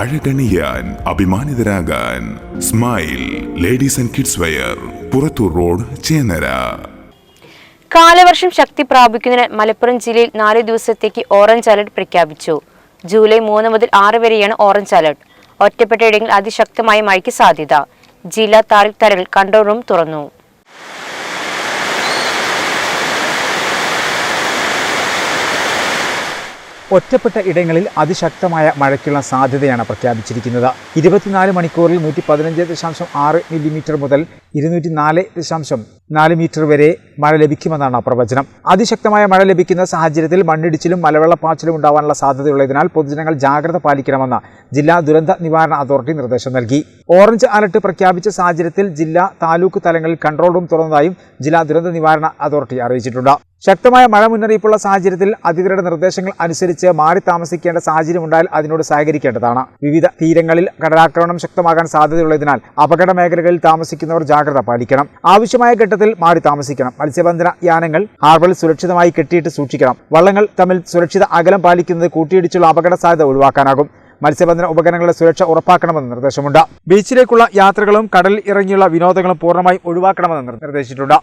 അഴകണിയാൻ അഭിമാനിതരാകാൻ smile ladies and kids wear Purathur road Chennara. കാലവർഷം ശക്തി പ്രാപിക്കുന്നതിന് മലപ്പുറം ജില്ലയിൽ നാല് ദിവസത്തേക്ക് ഓറഞ്ച് അലർട്ട് പ്രഖ്യാപിച്ചു. ജൂലൈ മൂന്ന് മുതൽ ആറ് വരെയാണ് ഓറഞ്ച് അലർട്ട്. ഒറ്റപ്പെട്ട ഇടങ്ങളിൽ അതിശക്തമായ മഴയ്ക്ക് സാധ്യത. ജില്ലാ താരിഖ് തരകൾ കൺട്രോൾ റൂം തുറന്നു. ഒറ്റപ്പെട്ട ഇടങ്ങളിൽ അതിശക്തമായ മഴയ്ക്കുള്ള സാധ്യതയാണ് പ്രഖ്യാപിച്ചിരിക്കുന്നത്. ഇരുപത്തിനാല് മണിക്കൂറിൽ നൂറ്റി പതിനഞ്ച് ദശാംശം ആറ് മില്ലിമീറ്റർ മുതൽ ഇരുന്നൂറ്റി നാല് ദശാംശം നാല് മീറ്റർ വരെ മഴ ലഭിക്കുമെന്നാണ് പ്രവചനം. അതിശക്തമായ മഴ ലഭിക്കുന്ന സാഹചര്യത്തിൽ മണ്ണിടിച്ചിലും മലവെള്ളപ്പാച്ചിലും ഉണ്ടാവാനുള്ള സാധ്യതയുള്ളതിനാൽ പൊതുജനങ്ങൾ ജാഗ്രത പാലിക്കണമെന്ന് ജില്ലാ ദുരന്ത നിവാരണ അതോറിറ്റി നിർദ്ദേശം നൽകി. ഓറഞ്ച് അലർട്ട് പ്രഖ്യാപിച്ച സാഹചര്യത്തിൽ ജില്ലാ താലൂക്ക് തലങ്ങളിൽ കൺട്രോൾ റൂം തുറന്നതായും ജില്ലാ ദുരന്ത നിവാരണ അതോറിറ്റി അറിയിച്ചിട്ടുണ്ട്. ശക്തമായ മഴ മുന്നറിയിപ്പുള്ള സാഹചര്യത്തിൽ അധികൃതരുടെ നിർദ്ദേശങ്ങൾ അനുസരിച്ച് മാറി താമസിക്കേണ്ട സാഹചര്യം ഉണ്ടായാൽ അതിനോട് സഹകരിക്കേണ്ടതാണ്. വിവിധ തീരങ്ങളിൽ കടലാക്രമണം ശക്തമാകാൻ സാധ്യതയുള്ളതിനാൽ അപകട മേഖലകളിൽ താമസിക്കുന്നവർ ജാഗ്രത പാലിക്കണം. ആവശ്യമായ ഘട്ടത്തിൽ മാറി താമസിക്കണം. മത്സ്യബന്ധന യാനങ്ങൾ ഹാർബറിൽ സുരക്ഷിതമായി കെട്ടിയിട്ട് സൂക്ഷിക്കണം. വള്ളങ്ങൾ തമ്മിൽ സുരക്ഷിത അകലം പാലിക്കുന്നത് കൂട്ടിയിടിച്ചുള്ള അപകട സാധ്യത ഒഴിവാക്കാനാകും. മത്സ്യബന്ധന ഉപകരണങ്ങളുടെ സുരക്ഷ ഉറപ്പാക്കണമെന്ന് നിർദ്ദേശമുണ്ട്. ബീച്ചിലേക്കുള്ള യാത്രകളും കടലിൽ ഇറങ്ങിയുള്ള വിനോദങ്ങളും പൂർണമായും ഒഴിവാക്കണമെന്ന് നിർദ്ദേശിച്ചിട്ടുണ്ട്.